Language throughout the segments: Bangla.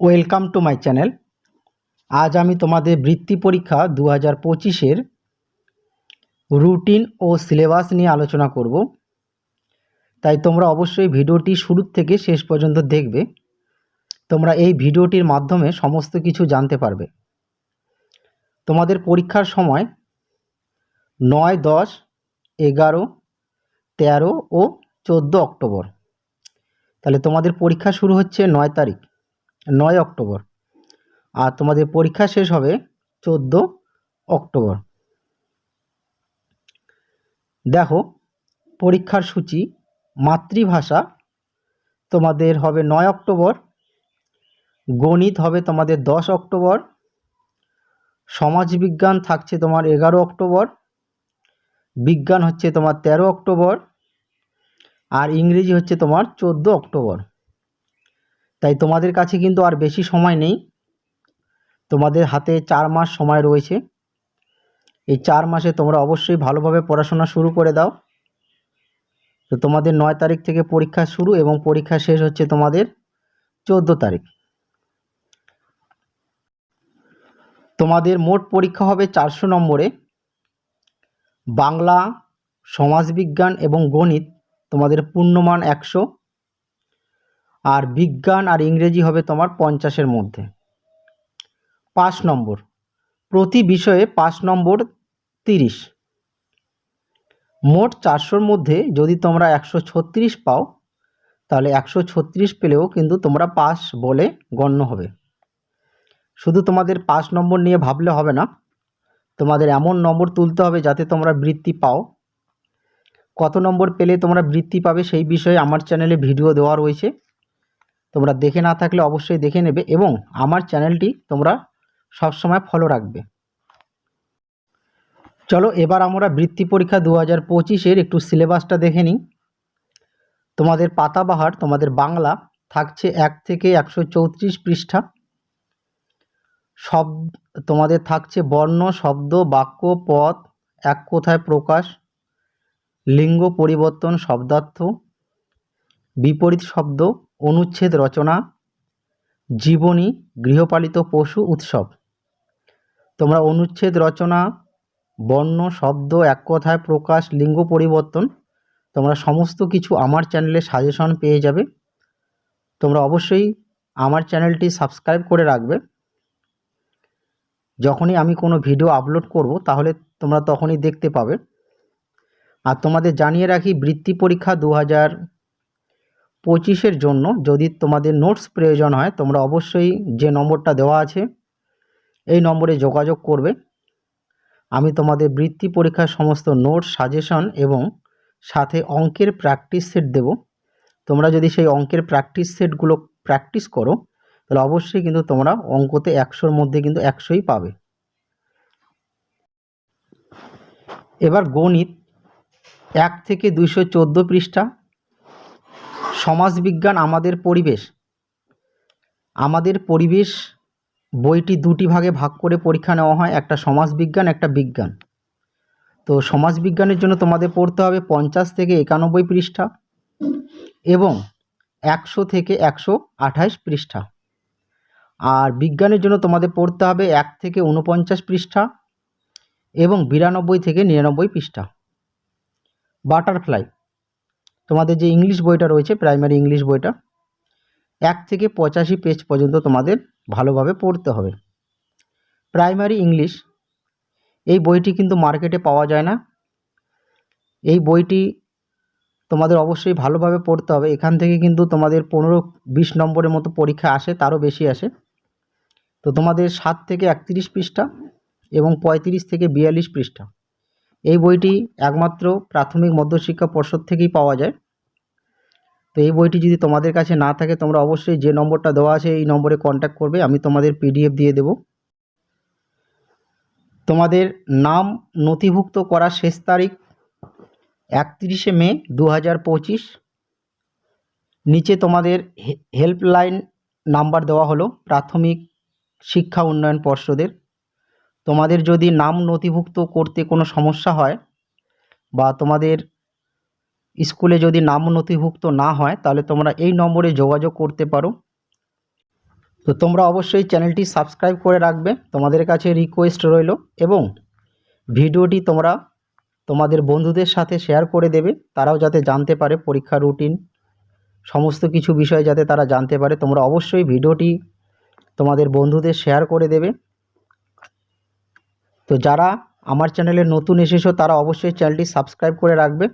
Welcome to my channel. আজ আমি তোমাদের বৃত্তি পরীক্ষা দু হাজার পঁচিশের রুটিন ও সিলেবাস নিয়ে আলোচনা করব। তাই তোমরা অবশ্যই ভিডিওটি শুরু থেকে শেষ পর্যন্ত দেখবে। তোমরা এই ভিডিওটির মাধ্যমে সমস্ত কিছু জানতে পারবে। তোমাদের পরীক্ষার সময় নয়, দশ, এগারো, তেরো ও চোদ্দ অক্টোবর। তাহলে তোমাদের পরীক্ষা শুরু হচ্ছে নয় তারিখ। নয় অক্টোবর। আর তোমাদের পরীক্ষা শেষ হবে চোদ্দ অক্টোবর। দেখো, পরীক্ষার সূচি, মাতৃভাষা তোমাদের হবে নয় অক্টোবর, গণিত হবে তোমাদের দশ অক্টোবর, সমাজবিজ্ঞান থাকছে তোমার এগারো অক্টোবর, বিজ্ঞান হচ্ছে তোমার তেরো অক্টোবর, আর ইংরেজি হচ্ছে তোমার চোদ্দ অক্টোবর। তাই তোমাদের কাছে কিন্তু আর বেশি সময় নেই। তোমাদের হাতে চার মাস সময় রয়েছে। এই চার মাসে তোমরা অবশ্যই ভালোভাবে পড়াশোনা শুরু করে দাও। তো তোমাদের নয় তারিখ থেকে পরীক্ষা শুরু এবং পরীক্ষা শেষ হচ্ছে তোমাদের চোদ্দ তারিখ। তোমাদের মোট পরীক্ষা হবে চারশো নম্বরে। বাংলা, সমাজবিজ্ঞান এবং গণিত তোমাদের পূর্ণমান একশো। আর বিজ্ঞান আর ইংরেজি হবে তোমার পঞ্চাশের মধ্যে। পাঁচ নম্বর। প্রতি বিষয়ে পাঁচ নম্বর তিরিশ। মোট চারশোর মধ্যে যদি তোমরা একশো ছত্রিশ পাও, তাহলে একশো ছত্রিশ পেলেও কিন্তু তোমরা পাস বলে গণ্য হবে। শুধু তোমাদের পাঁচ নম্বর নিয়ে ভাবলে হবে না, তোমাদের এমন নম্বর তুলতে হবে যাতে তোমরা বৃত্তি পাও। কত নম্বর পেলে তোমরা বৃত্তি পাবে সেই বিষয়ে আমার চ্যানেলে ভিডিও দেওয়া রয়েছে। তোমরা দেখে না থাকলে অবশ্যই দেখে নেবে এবং আমার চ্যানেলটি তোমরা সবসময় ফলো রাখবে। চলো এবার আমরা বৃত্তি পরীক্ষা দু হাজার পঁচিশের একটু সিলেবাসটা দেখে নিই। তোমাদের পাতাবাহার, তোমাদের বাংলা থাকছে এক থেকে একশো চৌত্রিশ পৃষ্ঠা। সব, তোমাদের থাকছে বর্ণ, শব্দ, বাক্য, পদ, এক কথায় প্রকাশ, লিঙ্গ পরিবর্তন, শব্দার্থ। বিপরীত শব্দ, অনুচ্ছেদ রচনা, জীবনী, গৃহপালিত পশু উৎসব। তোমরা অনুচ্ছেদ রচনা, বর্ণ, শব্দ, এক কথায় প্রকাশ, লিঙ্গ পরিবর্তন, তোমরা সমস্ত কিছু আমার চ্যানেলে সাজেশন পেয়ে যাবে। তোমরা অবশ্যই আমার চ্যানেলটি সাবস্ক্রাইব করে রাখবে। যখনই আমি কোনো ভিডিও আপলোড করব, তাহলে তোমরা তখনই দেখতে পাবে। আর তোমাদের জানিয়ে রাখি, বৃত্তি পরীক্ষা দু হাজার পঁচিশের জন্য যদি তোমাদের নোটস প্রয়োজন হয়, তোমরা অবশ্যই যে নম্বরটা দেওয়া আছে, এই নম্বরে যোগাযোগ করবে। আমি তোমাদের বৃত্তি পরীক্ষার সমস্ত নোটস সাজেশন এবং সাথে অঙ্কের প্র্যাকটিস সেট দেব। তোমরা যদি সেই অঙ্কের প্র্যাকটিস সেটগুলো প্র্যাকটিস করো, তাহলে অবশ্যই কিন্তু তোমরা অঙ্কতে একশোর মধ্যে কিন্তু একশোই পাবে। এবার গণিত, এক থেকে দুইশো চোদ্দ পৃষ্ঠা। সমাজবিজ্ঞান আমাদের পরিবেশ। আমাদের পরিবেশ বইটি দুটি ভাগে ভাগ করে পরীক্ষা নেওয়া হয়, একটা সমাজবিজ্ঞান, একটা বিজ্ঞান। তো সমাজবিজ্ঞানের জন্য তোমাদের পড়তে হবে পঞ্চাশ থেকে একানব্বই পৃষ্ঠা এবং একশো থেকে একশো আঠাশ পৃষ্ঠা। আর বিজ্ঞানের জন্য তোমাদের পড়তে হবে এক থেকে উনপঞ্চাশ পৃষ্ঠা এবং বিরানব্বই থেকে নিরানব্বই পৃষ্ঠা। বাটারফ্লাই তোমাদের যে ইংলিশ বইটা রয়েছে প্রাইমারি ইংলিশ বইটা, এক থেকে পঁচাশি পেজ পর্যন্ত তোমাদের ভালোভাবে পড়তে হবে। প্রাইমারি ইংলিশ এই বইটি কিন্তু মার্কেটে পাওয়া যায় না। এই বইটি তোমাদের অবশ্যই ভালোভাবে পড়তে হবে। এখান থেকে কিন্তু তোমাদের পনেরো বিশ নম্বরের মতো পরীক্ষা আসে, তারও বেশি আসে। তো তোমাদের সাত থেকে একত্রিশ পৃষ্ঠা এবং পঁয়ত্রিশ থেকে বিয়াল্লিশ পৃষ্ঠা। এই বইটি একমাত্র প্রাথমিক মধ্যশিক্ষা পর্ষদ থেকেই পাওয়া যায়। তো এই বইটি যদি তোমাদের কাছে না থাকে, তোমরা অবশ্যই যে নম্বরটা দেওয়া আছে, এই নম্বরে কন্ট্যাক্ট করবে, আমি তোমাদের পিডিএফ দিয়ে দেব। তোমাদের নাম নথিভুক্ত করার শেষ তারিখ একত্রিশে মে দু পঁচিশ। নিচে তোমাদের হেল্পলাইন নাম্বার দেওয়া হলো, প্রাথমিক শিক্ষা উন্নয়ন পর্ষদের। তোমাদের যদি নাম নথিভুক্ত করতে কোনো সমস্যা হয় বা তোমাদের স্কুলে যদি নাম নথিভুক্ত না হয়, তাহলে তোমরা এই নম্বরে যোগাযোগ করতে পারো। তো তোমরা অবশ্যই চ্যানেলটি সাবস্ক্রাইব করে রাখবে, তোমাদের কাছে রিকোয়েস্ট রইল এবং ভিডিওটি তোমরা তোমাদের বন্ধুদের সাথে শেয়ার করে দেবে, তারাও যাতে জানতে পারে পরীক্ষা রুটিন সমস্ত কিছু বিষয় যাতে তারা জানতে পারে। তোমরা অবশ্যই ভিডিওটি তোমাদের বন্ধুদের শেয়ার করে দেবে। তো যারা আমার চ্যানেলে নতুন এসেছ, তারা অবশ্যই চ্যানেলটি সাবস্ক্রাইব করে রাখবে।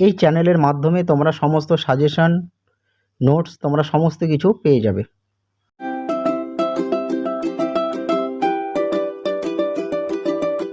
এই চ্যানেলের মাধ্যমে তোমরা সমস্ত সাজেশন নোটস তোমরা সমস্ত কিছু পেয়ে যাবে।